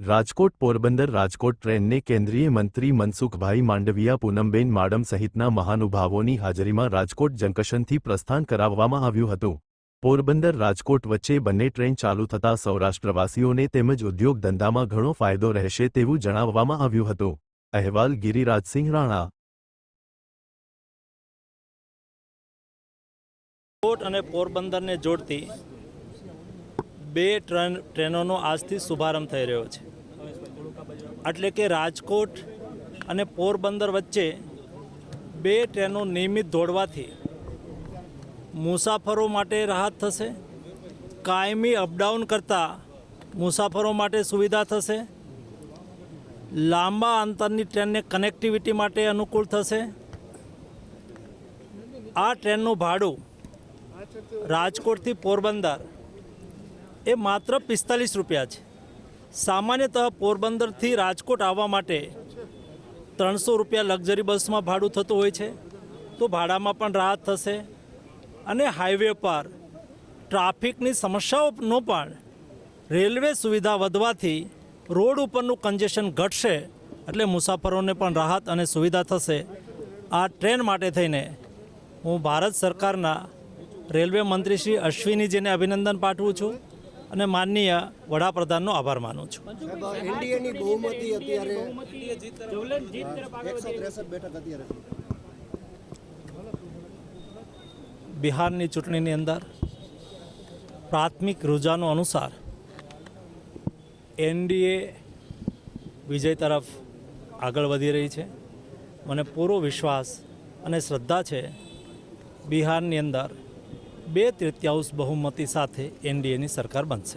રાજકોટ પોરબંદર રાજકોટ ટ્રેનને કેન્દ્રીય મંત્રી મનસુખભાઈ માંડવિયા પૂનમબેન માડમ સહિતના મહાનુભાવોની હાજરીમાં રાજકોટ જંકશનથી પ્રસ્થાન કરાવવામાં આવ્યું હતું. પોરબંદર રાજકોટ વચ્ચે બંને ટ્રેન ચાલુ થતા સૌરાષ્ટ્રવાસીઓને તેમજ ઉદ્યોગ ધંધામાં ઘણો ફાયદો રહેશે તેવું જણાવવામાં આવ્યું હતું. અહેવાલ ગિરિરાજસિંહ રાણા. રાજકોટ અને પોરબંદરને જોડતી બે ટ્રેન ટ્રેનોનો આજથી શુભારંભ થઈ રહ્યો છે. એટલે કે રાજકોટ અને પોરબંદર વચ્ચે બે ટ્રેનો નિયમિત દોડવાથી મુસાફરો માટે રાહત થશે, કાયમી અપડાઉન કરતા મુસાફરો માટે સુવિધા થશે, લાંબા અંતરની ટ્રેનને કનેક્ટિવિટી માટે અનુકૂળ થશે. આ ટ્રેનનું ભાડું રાજકોટથી પોરબંદર એ માત્ર પિસ્તાલીસ રૂપિયા છે. સામાન્યતઃ પોરબંદરથી રાજકોટ આવવા માટે ત્રણસો રૂપિયા લક્ઝરી બસમાં ભાડું થતું હોય છે. તો ભાડામાં પણ રાહત થશે અને હાઈવે પર ટ્રાફિકની સમસ્યાઓનો પણ રેલવે સુવિધા વધવાથી રોડ ઉપરનું કન્જેશન ઘટશે એટલે મુસાફરોને પણ રાહત અને સુવિધા થશે. આ ટ્રેન માટે થઈને હું ભારત સરકારના રેલવે મંત્રી શ્રી અશ્વિનીજીને અભિનંદન પાઠવું છું. અને માનનીય વડાપ્રધાનનો આભાર માનું છું. એનડીએની બહુમતી અત્યારે બેઠક અત્યારે. બિહારની ચૂંટણીની અંદર પ્રાથમિક રૂજાનો અનુસાર એનડીએ વિજય તરફ આગળ વધી રહી છે. મને પૂરો વિશ્વાસ અને શ્રદ્ધા છે બિહારની અંદર બે તૃતીયાંશ બહુમતી સાથે એનડીએની સરકાર બનશે.